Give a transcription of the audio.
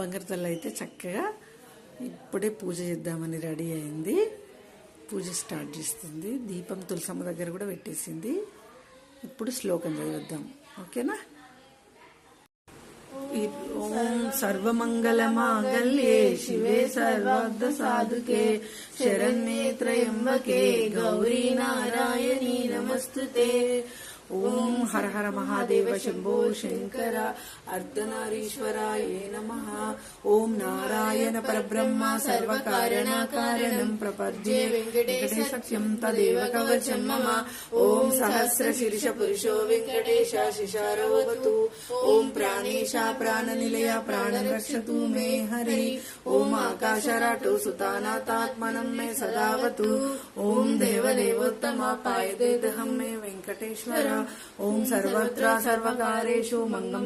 బంగారు తల్లి అయితే చక్కగా ఇప్పుడే పూజ చేద్దామని రెడీ అయింది. పూజ స్టార్ట్ చేస్తుంది. దీపం తులసమ్మ దగ్గర కూడా పెట్టేసింది. ఇప్పుడు శ్లోకం చదివిద్దాం ఓకేనా? ఓం సర్వమంగళ మాంగళ్యే శివే సర్వార్థ సాధుకే. శరణ్యే త్రయంబకే. గౌరీ నారాయణీ నమస్తుతే. ఓం హర హర మహాదేవ శంభో శంకర అర్ధనారీశ్వరాయ నమ. ఓం నారాయణ పరబ్రహ్మ సర్వకారణకారణం ప్రపద్యే వెంకటేశ సత్యం తదేవ కవచం మమ. ఓం సహస్ర శీర్ష పురుషో వెంకటేశ శిశారవతు ఓం प्राणेशा प्राण निलया प्राण रक्ष मे हरि। ओम आकाश राटो सुतानातात्मन मे सदावत। ओम सदावतु पाय दे पायदेदहं मे वेङ्कटेश्वर। ॐ सर्वत्र सर्वकारेषु मङ्गम्